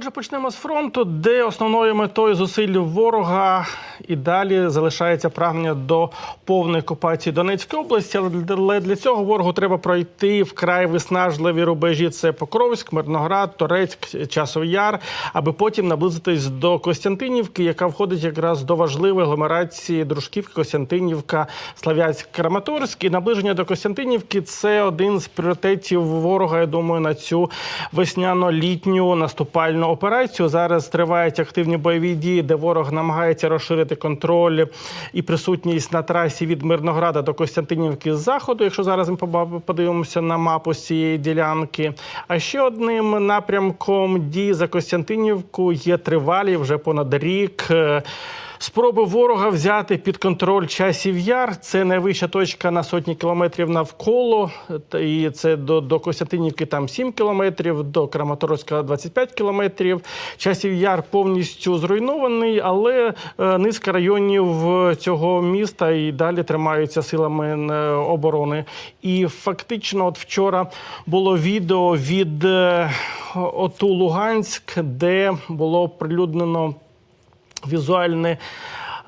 Отже, почнемо з фронту, де основною метою зусиль ворога і далі залишається прагнення до повної окупації Донецької області. Але для цього ворогу треба пройти вкрай виснажливі рубежі. Це Покровськ, Мирноград, Торецьк, Часов Яр, аби потім наблизитись до Костянтинівки, яка входить якраз до важливої агломерації Дружківка, Костянтинівка, Слав'янськ, Краматорськ. І наближення до Костянтинівки це один з пріоритетів ворога. Я думаю, на цю весняно-літню наступальну операцію. Зараз тривають активні бойові дії, де ворог намагається розширити контроль і присутність на трасі від Мирнограда до Костянтинівки з заходу. Якщо зараз ми подивимося на мапу цієї ділянки. А ще одним напрямком дій за Костянтинівку є тривалі вже понад рік. Е, Спроби ворога взяти під контроль часів яр. Це найвища точка на сотні кілометрів навколо. І це до, до Костянтинівки там 7 кілометрів, до Краматорська 25 кілометрів. Часів яр повністю зруйнований, але е, низка районів цього міста і далі тримаються силами е, оборони. І фактично, от вчора було відео від е, ОТУ Луганськ, де було оприлюднено візуальне.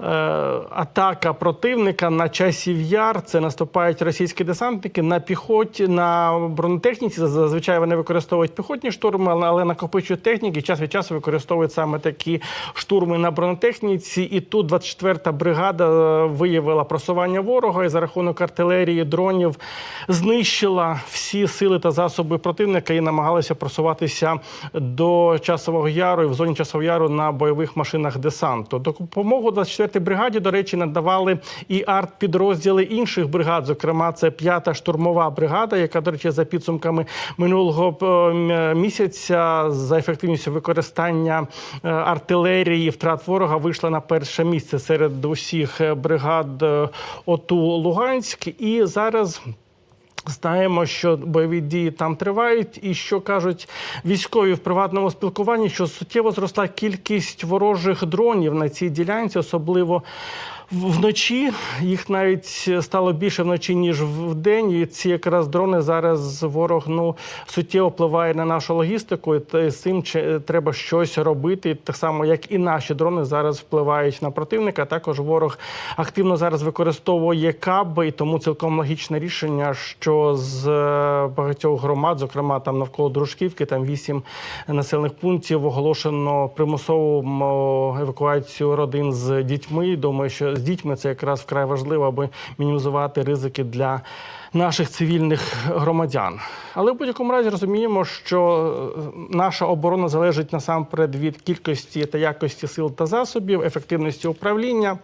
Е, Атака противника на часів яр. Це наступають російські десантники на піхоті, на бронетехніці. Зазвичай вони використовують піхотні штурми, але- накопичують техніки. Час від часу використовують саме такі штурми на бронетехніці. І тут 24-та бригада е, виявила просування ворога і за рахунок артилерії дронів знищила всі сили та засоби противника і намагалися просуватися до часового яру і в зоні часового яру на бойових машинах десанту. Допомогу 24-й бригаді, до речі, надавали і артпідрозділи інших бригад. Зокрема, це 5-та штурмова бригада, яка, до речі, за підсумками минулого е, місяця за ефективністю використання е, артилерії втрат ворога вийшла на перше місце серед усіх е, бригад ОТУ Луганськ. І зараз. Знаємо, що бойові дії там тривають, і що кажуть військові в приватному спілкуванні, що суттєво зросла кількість ворожих дронів на цій ділянці, особливо вночі. Їх навіть стало більше вночі ніж в день. І ці якраз дрони зараз ворог ну суттєво впливає на нашу логістику. І з цим треба щось робити, так само як і наші дрони зараз впливають на противника. Також ворог активно зараз використовує каби, і тому цілком логічне рішення, що з е, багатьох громад, зокрема там навколо Дружківки, там вісім населених пунктів оголошено примусову евакуацію родин з дітьми. Думаю, що з дітьми це якраз вкрай важливо, аби мінімізувати ризики для наших цивільних громадян. Але в будь-якому разі розуміємо, що е, наша оборона залежить насамперед від кількості та якості сил та засобів, ефективності управління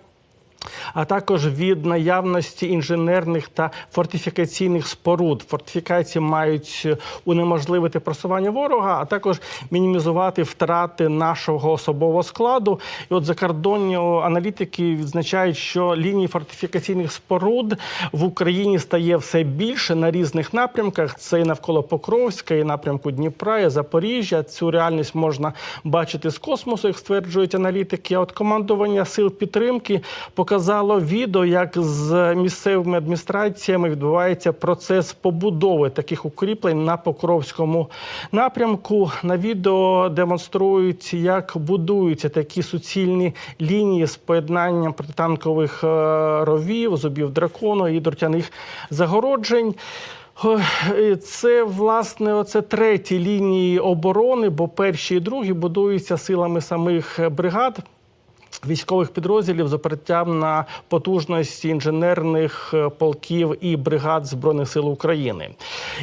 а також від наявності інженерних та фортифікаційних споруд. Фортифікації мають унеможливити просування ворога, а також мінімізувати втрати нашого особового складу. І от закордонні аналітики відзначають, що лінії фортифікаційних споруд в Україні стає все більше на різних напрямках. Це і навколо Покровська, і напрямку Дніпра, і Запоріжжя. Цю реальність можна бачити з космосу, як стверджують аналітики. А от командування сил підтримки показало відео, як з місцевими адміністраціями відбувається процес побудови таких укріплень на Покровському напрямку. На відео демонструють, як будуються такі суцільні лінії з поєднанням протитанкових е, ровів, зубів дракону і дротяних загороджень. Це власне оце треті лінії оборони, бо перші і другі будуються силами самих бригад. Військових підрозділів з опертям на потужності інженерних е, полків і бригад збройних сил України.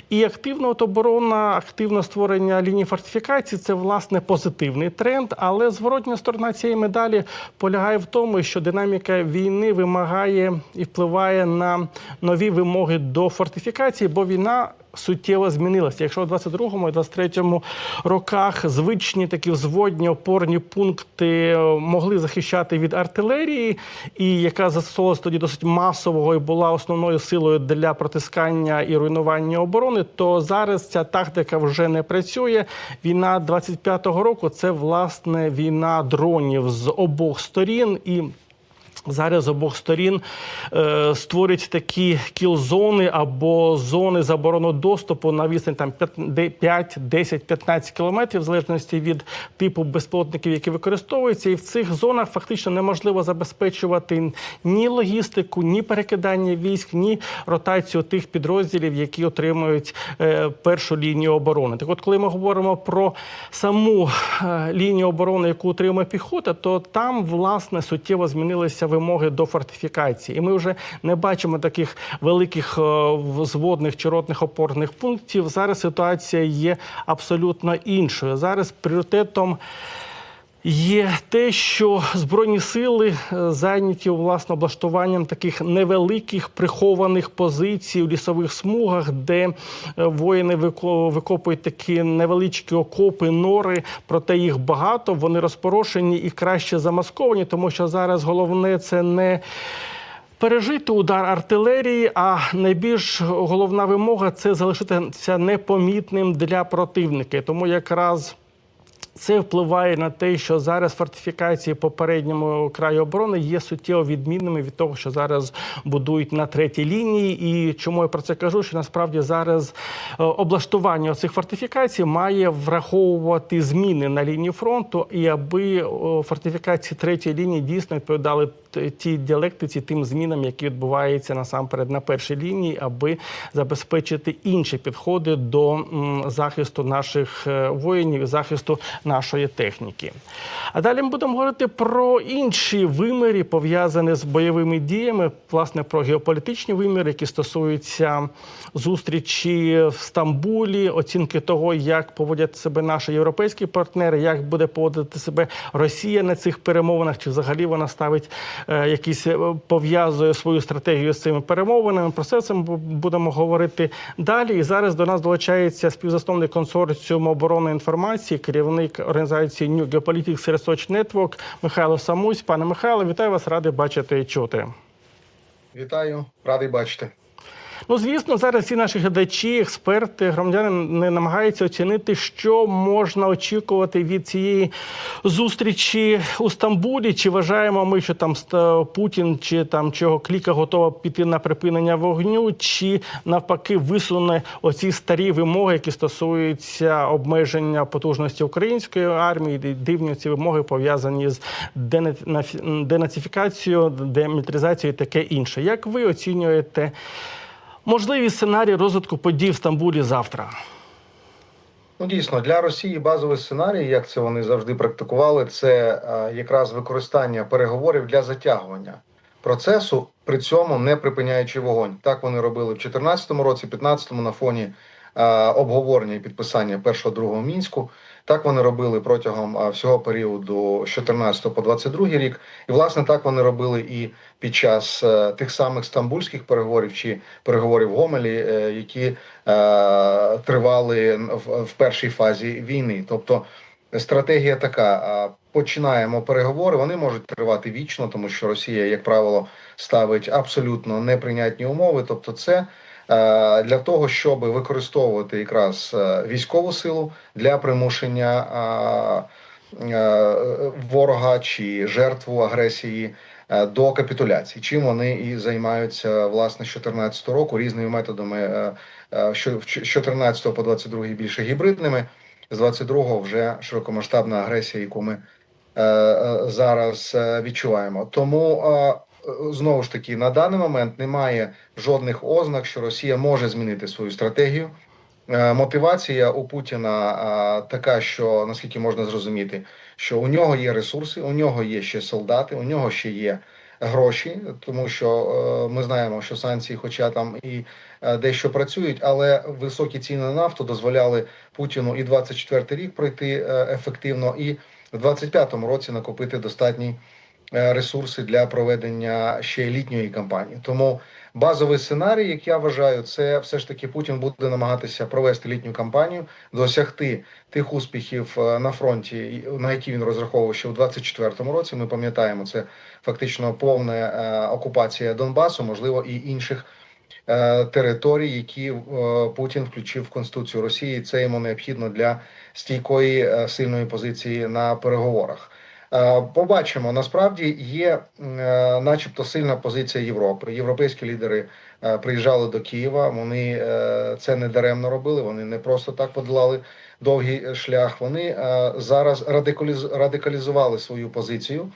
І активна от оборона, активне створення лінії фортифікації це власне позитивний тренд. Але зворотня сторона цієї медалі полягає в тому, що динаміка війни вимагає і впливає на нові вимоги до фортифікації, бо війна суттєво змінилася. Якщо у 22-му і 23-му роках звичні такі взводні опорні пункти е, могли захищати від артилерії, і яка застосовувалася тоді досить масового і була основною силою для протискання і руйнування оборони, то зараз ця тактика вже не працює. Війна 25-го року це власне війна дронів з обох сторін і. Зараз обох сторін е, створюють такі кіл-зони або зони заборону доступу на відстань там 5, 10, 15 кілометрів, в залежності від типу безпілотників, які використовуються. І в цих зонах фактично неможливо забезпечувати ні логістику, ні перекидання військ, ні ротацію тих підрозділів, які отримують е, першу лінію оборони. Так, от, коли ми говоримо про саму е, лінію оборони, яку отримує піхота, то там власне суттєво змінилися вимоги до фортифікації, і ми вже не бачимо таких великих е, зводних чи ротних опорних пунктів. Зараз ситуація є абсолютно іншою. Зараз пріоритетом. Є те, що збройні сили е, зайняті власне облаштуванням таких невеликих прихованих позицій у лісових смугах, де е, воїни вико- викопують такі невеличкі окопи, нори. Проте їх багато. Вони розпорошені і краще замасковані, тому що зараз головне це не пережити удар артилерії, а найбільш головна вимога це залишитися непомітним для противника. Тому якраз. Це впливає на те, що зараз фортифікації попередньому краю оборони є суттєво відмінними від того, що зараз будують на третій лінії. І чому я про це кажу? Що насправді зараз е, облаштування цих фортифікацій має враховувати зміни на лінії фронту, і аби фортифікації третьої лінії дійсно відповідали тій діалектиці, тим змінам, які відбуваються насамперед на першій лінії, аби забезпечити інші підходи до захисту наших е, воїнів і захисту нашої техніки. А далі ми будемо говорити про інші виміри, пов'язані з бойовими діями, власне, про геополітичні виміри, які стосуються зустрічі в Стамбулі, оцінки того, як поводять себе наші європейські партнери, як буде поводити себе Росія на цих перемовинах, чи взагалі вона ставить якісь е, пов'язує свою стратегію з цими перемовинами. Про це ми будемо говорити далі. І зараз до нас долучається співзасновник консорціуму оборони інформації, керівник організації New Geopolitics Research Network Михайло Самусь. Пане Михайло, вітаю вас, радий бачити і чути. Вітаю, радий бачити. Ну, звісно, зараз всі наші глядачі, експерти, громадяни не намагаються оцінити, що можна очікувати від цієї зустрічі у Стамбулі. Чи вважаємо ми, що там Путін чи там чого кліка готова піти на припинення вогню, чи навпаки висуне оці старі вимоги, які стосуються обмеження потужності української армії, дивні ці вимоги пов'язані з денацифікацією, демілітаризацією і таке інше. Як ви оцінюєте? Можливі сценарії розвитку подій в Стамбулі завтра. Ну дійсно для Росії базовий сценарій, як це вони завжди практикували, це е, якраз використання переговорів для затягування процесу, при цьому не припиняючи вогонь. Так вони робили в 2014 році, 2015 на фоні е, обговорення і підписання першого другого мінську. Так вони робили протягом всього періоду з 14 по 22 рік. І власне так вони робили і під час е, тих самих стамбульських переговорів чи переговорів Гомелі, е, які е, тривали в, першій фазі війни. Тобто стратегія така: починаємо переговори. Вони можуть тривати вічно, тому що Росія, як правило, ставить абсолютно неприйнятні умови. Тобто, це для того, щоб використовувати якраз е, військову силу для примушення е, е, ворога чи жертву агресії е, до капітуляції. Чим вони і займаються власне з 2014 року різними методами, е, е, що в 14 по 22 більше гібридними, з 22 вже широкомасштабна агресія, яку ми е, е, зараз е, відчуваємо. Тому е, знову ж таки на даний момент немає жодних ознак, що Росія може змінити свою стратегію. Е, Мотивація у Путіна е, така, що наскільки можна зрозуміти, що у нього є ресурси, у нього є ще солдати, у нього ще є гроші, тому що е, ми знаємо, що санкції, хоча там і дещо працюють, але високі ціни на нафту дозволяли Путіну і 24 рік пройти ефективно, і в 25-му році накопити достатні е, ресурси для проведення ще літньої кампанії. Тому базовий сценарій, як я вважаю, це все ж таки Путін буде намагатися провести літню кампанію, досягти тих успіхів е, на фронті, на які він розраховував ще в 24-му році. Ми пам'ятаємо, це фактично повна е, окупація Донбасу, можливо, і інших е, територій, які е, Путін включив в конституцію Росії. Це йому необхідно для стійкої е, сильної позиції на переговорах. Е, Побачимо, насправді є, е, начебто, сильна позиція Європи. Європейські лідери е, приїжджали до Києва. Вони це не даремно робили. Вони не просто так подолали довгий шлях. Вони зараз радикаліз- радикалізували свою позицію.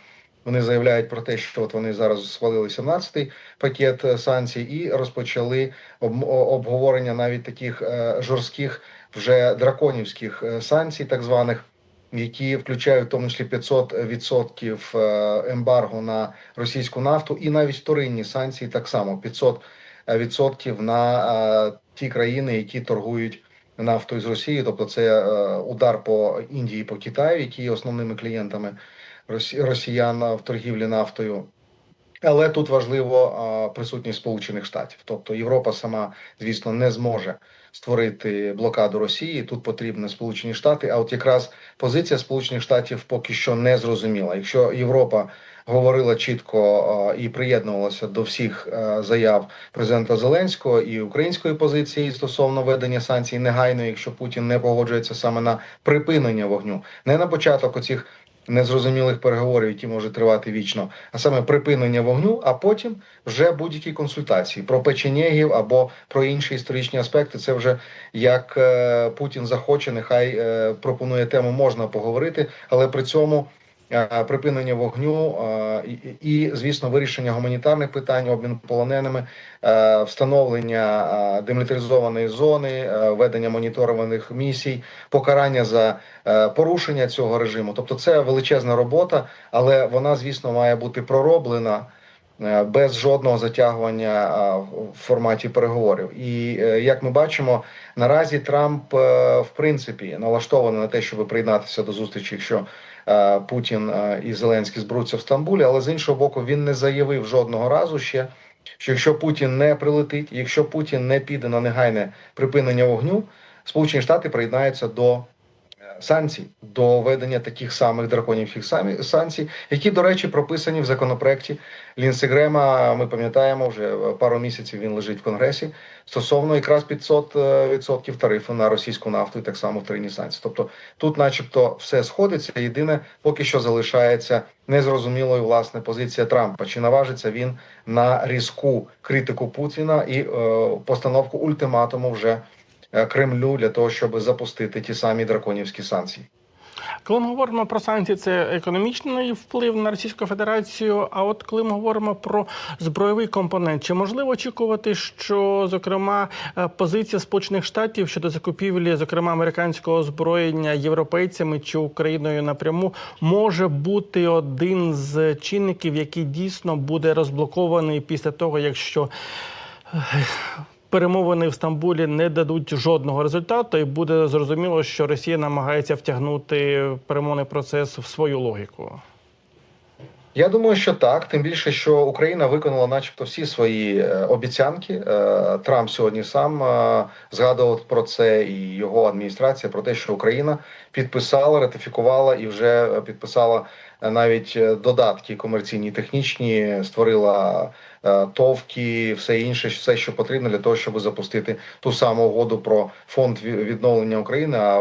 Вони заявляють про те, що от вони зараз схвалили 17-й пакет санкцій і розпочали об- обговорення навіть таких жорстких, вже драконівських санкцій, так званих, які включають в тому числі 500% е, ембарго на російську нафту, і навіть вторинні санкції так само 500 відсотків на е, ті країни, які торгують нафтою з Росією. Тобто, це е, удар по Індії, по Китаю, які є основними клієнтами росі- росіян в торгівлі нафтою. Але тут важливо присутність Сполучених Штатів. Тобто Європа сама, звісно, не зможе створити блокаду Росії. Тут потрібні Сполучені Штати. А от якраз позиція Сполучених Штатів поки що не зрозуміла. Якщо Європа говорила чітко і приєднувалася до всіх заяв президента Зеленського і української позиції стосовно ведення санкцій негайно, якщо Путін не погоджується саме на припинення вогню, не на початок оцих незрозумілих переговорів, які можуть тривати вічно, а саме припинення вогню, а потім вже будь-які консультації про печенєгів або про інші історичні аспекти. Це вже як е, Путін захоче, нехай е, пропонує тему, можна поговорити, але при цьому. Е, Припинення вогню е, і, звісно, вирішення гуманітарних питань, обмін полоненими, е, встановлення демілітаризованої зони, ведення моніторованих місій, покарання за порушення цього режиму. Тобто, це величезна робота, але вона, звісно, має бути пророблена без жодного затягування в форматі переговорів. І як ми бачимо, наразі Трамп в принципі налаштований на те, щоб приєднатися до зустрічі, якщо Путін е, і Зеленський зберуться в Стамбулі, але з іншого боку, він не заявив жодного разу ще. Що якщо Путін не прилетить, якщо Путін не піде на негайне припинення вогню, Сполучені Штати приєднаються до е, санкцій, до введення таких самих самі- санкцій, які, до речі, прописані в законопроекті Лінсегрема. Ми пам'ятаємо, вже пару місяців він лежить в Конгресі стосовно якраз 500% відсотків тарифу на російську нафту і так само вторинні санкції. Тобто тут, начебто, все сходиться. Єдине, поки що залишається незрозумілою власне позиція Трампа. Чи наважиться він на різку критику Путіна і е, постановку ультиматуму вже е, Кремлю для того, щоб запустити ті самі драконівські санкції? Коли ми говоримо про санкції, це економічний вплив на Російську Федерацію. А от коли ми говоримо про збройовий компонент, чи можливо очікувати, що зокрема е, позиція Сполучених Штатів щодо закупівлі, зокрема американського озброєння європейцями чи Україною напряму, може бути один з чинників, який дійсно буде розблокований після того, якщо е, перемовини в Стамбулі не дадуть жодного результату, і буде зрозуміло, що Росія намагається втягнути перемовний процес в свою логіку. Я думаю, що так. Тим більше, що Україна виконала, начебто, всі свої е, обіцянки. Е, Трамп сьогодні сам е, згадував про це, і його адміністрація про те, що Україна підписала, ратифікувала і вже підписала навіть додатки комерційні, технічні, створила товки, все інше, все, що потрібно для того, щоб запустити ту саму угоду про фонд відновлення України. А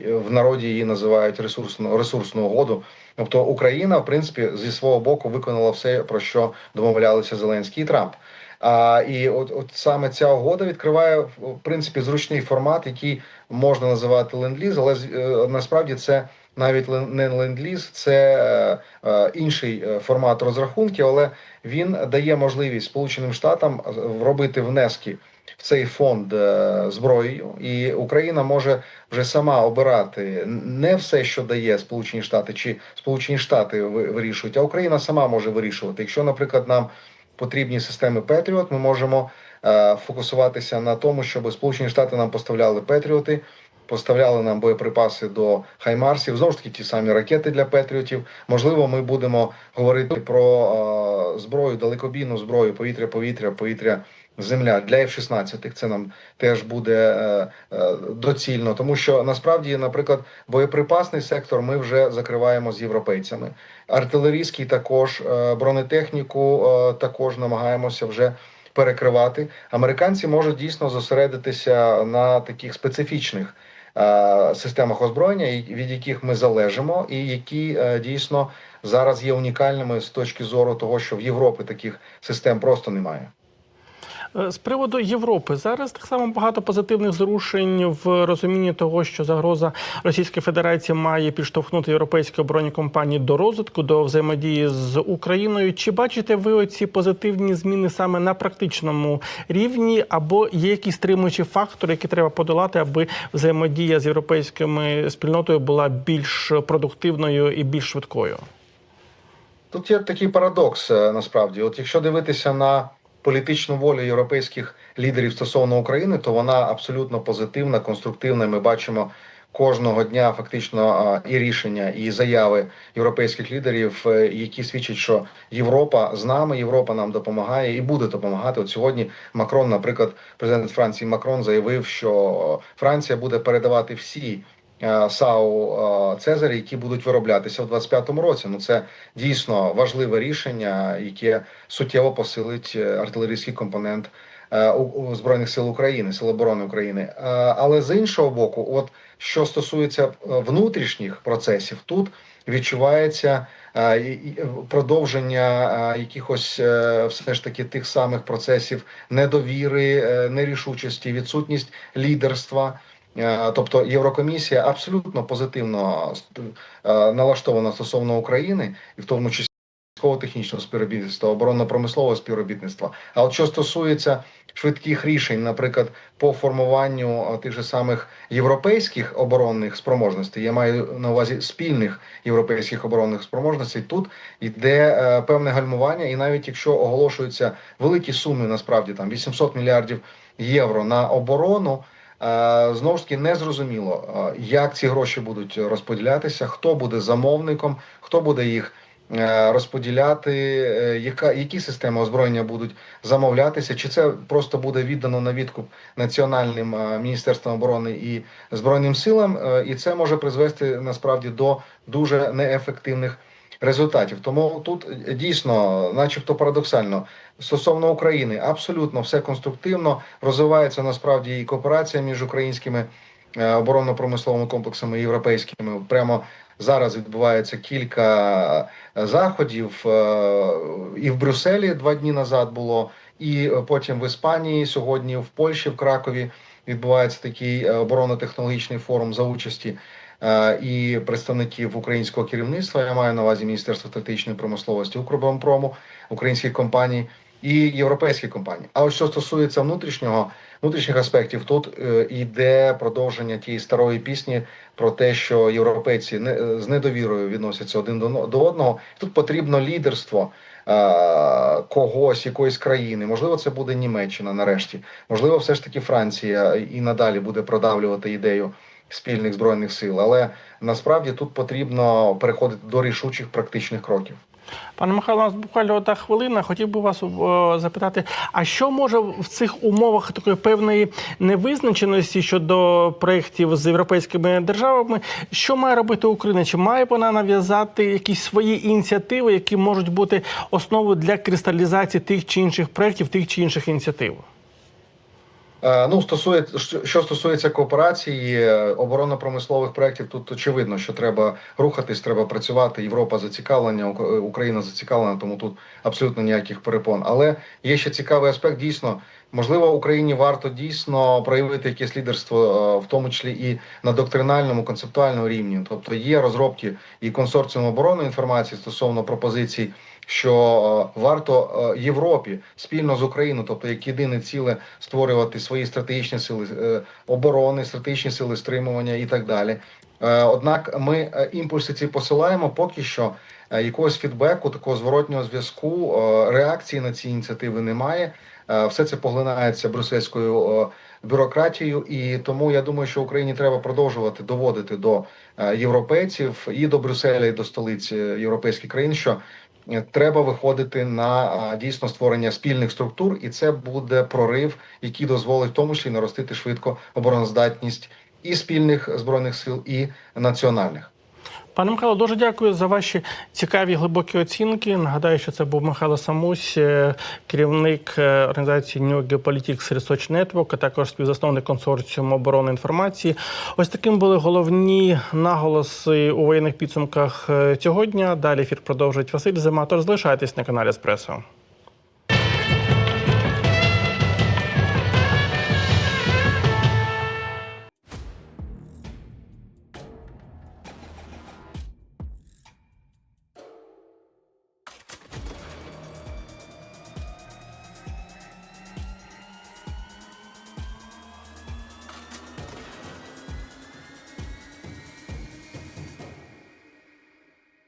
в народі її називають ресурсну ресурсну угоду. Тобто Україна, в принципі, зі свого боку виконала все, про що домовлялися Зеленський і Трамп. А і от, от саме ця угода відкриває в принципі зручний формат, який можна називати ленд-ліз, але е, насправді це навіть не ленд-ліз, це е, е, інший е, формат розрахунків, але він дає можливість Сполученим Штатам робити внески в цей фонд е, зброєю, і Україна може вже сама обирати не все, що дає Сполучені Штати, чи Сполучені Штати вирішують, а Україна сама може вирішувати. Якщо, наприклад, нам потрібні системи Петріот, ми можемо е, фокусуватися на тому, щоб Сполучені Штати нам поставляли Петріоти. Поставляли нам боєприпаси до Хаймарсів, знову ж таки ті самі ракети для Петріотів. Можливо, ми будемо говорити про е, зброю, далекобійну зброю, повітря, повітря, повітря, земля для F-16. Це нам теж буде е, е, доцільно, тому що насправді, наприклад, боєприпасний сектор ми вже закриваємо з європейцями. Артилерійський також е, бронетехніку також намагаємося вже перекривати. Американці можуть дійсно зосередитися на таких специфічних системах озброєння, від яких ми залежимо, і які дійсно зараз є унікальними з точки зору того, що в Європі таких систем просто немає. Е, З приводу Європи зараз так само багато позитивних зрушень в розумінні того, що загроза Російської Федерації має підштовхнути європейські оборонні компанії до розвитку, до взаємодії з Україною. Чи бачите ви оці позитивні зміни саме на практичному рівні, або є якісь стримуючі фактори, які треба подолати, аби взаємодія з європейськими спільнотою була більш продуктивною і більш швидкою? Тут є такий парадокс е, насправді. От якщо дивитися на політичну волю європейських лідерів стосовно України, то вона абсолютно позитивна, конструктивна. Ми бачимо кожного дня фактично і рішення, і заяви європейських лідерів, е, які свідчать, що Європа з нами, Європа нам допомагає і буде допомагати. От сьогодні Макрон, наприклад, президент Франції Макрон заявив, що Франція буде передавати всі. Е, САУ е, Цезарі, які будуть вироблятися в 25-му році. Ну це дійсно важливе рішення, яке суттєво посилить е, артилерійський компонент збройних сил України, Сил оборони України. Але з іншого боку, от що стосується внутрішніх процесів, тут відчувається продовження якихось все ж таки тих самих процесів недовіри, нерішучості, відсутність лідерства. Е, Тобто Єврокомісія абсолютно позитивно е, налаштована стосовно України, і в тому числі військово-технічного співробітництва, оборонно-промислового співробітництва. А от що стосується швидких рішень, наприклад, по формуванню е, тих же самих європейських оборонних спроможностей, я маю на увазі спільних європейських оборонних спроможностей, тут йде певне гальмування, і навіть якщо оголошуються великі суми, насправді там 800 мільярдів євро на оборону. Е, Знову ж таки не зрозуміло, е, як ці гроші будуть розподілятися, хто буде замовником, хто буде їх е, розподіляти, яка які системи озброєння будуть замовлятися, чи це просто буде віддано на відкуп національним міністерством оборони і збройним силам, і це може призвести насправді до дуже неефективних результатів. Тому тут е, дійсно, начебто, парадоксально, стосовно України, абсолютно все конструктивно розвивається насправді і кооперація між українськими е, оборонно-промисловими комплексами і європейськими. Прямо зараз відбувається кілька е, заходів і в Брюсселі два дні назад було, і потім в Іспанії сьогодні, в Польщі, в Кракові відбувається такий оборонно-технологічний форум за участі і представників українського керівництва. Я маю на увазі Міністерства стратегічної промисловості Укроборонпрому, українських компаній і європейських компаній. А ось що стосується внутрішнього внутрішніх аспектів, тут е, йде продовження тієї старої пісні про те, що європейці не е, з недовірою відносяться один до, одного. Тут потрібно лідерство. е, Когось якоїсь країни, можливо, це буде Німеччина нарешті, можливо, все ж таки Франція і надалі буде продавлювати ідею спільних збройних сил. Але насправді тут потрібно переходити до рішучих практичних кроків. Пане Михайло, у нас буквально одна хвилина. Хотів би вас о, запитати, а що може в цих умовах такої певної невизначеності щодо проєктів з європейськими державами, що має робити Україна? Чи має вона нав'язати якісь свої ініціативи, які можуть бути основою для кристалізації тих чи інших проєктів, тих чи інших ініціатив? Е, Ну, стосується що стосується кооперації е, оборонно-промислових проєктів, тут очевидно, що треба рухатись, треба працювати. Європа зацікавлена, е, Україна зацікавлена, тому тут абсолютно ніяких перепон. Але є ще цікавий аспект. Дійсно, можливо, Україні варто дійсно проявити якесь лідерство, в тому числі і на доктринальному концептуальному рівні. Тобто є розробки і консорціум оборонної інформації стосовно пропозицій що е, варто е, Європі спільно з Україною, тобто як єдине ціле, створювати свої стратегічні сили е, оборони, стратегічні сили стримування і так далі. Однак ми імпульси ці посилаємо поки що. Якогось фідбеку, такого зворотнього зв'язку, реакції на ці ініціативи немає. Все це поглинається брюссельською бюрократією, і тому я думаю, що Україні треба продовжувати доводити до європейців і до Брюсселя, і до столиць європейських країн, що треба виходити на дійсно створення спільних структур, і це буде прорив, який дозволить в тому числі наростити швидко обороноздатність і спільних збройних сил, і національних. Пане Михайло, дуже дякую за ваші цікаві глибокі оцінки. Нагадаю, що це був Михайло Самусь, е, керівник е, організації New Geopolitics Research Network, а також співзасновник консорціуму оборони інформації. Ось таким були головні наголоси у воєнних підсумках е, цього дня. Далі ефір продовжить Василь Зима. Тож залишайтесь на каналі Еспресо.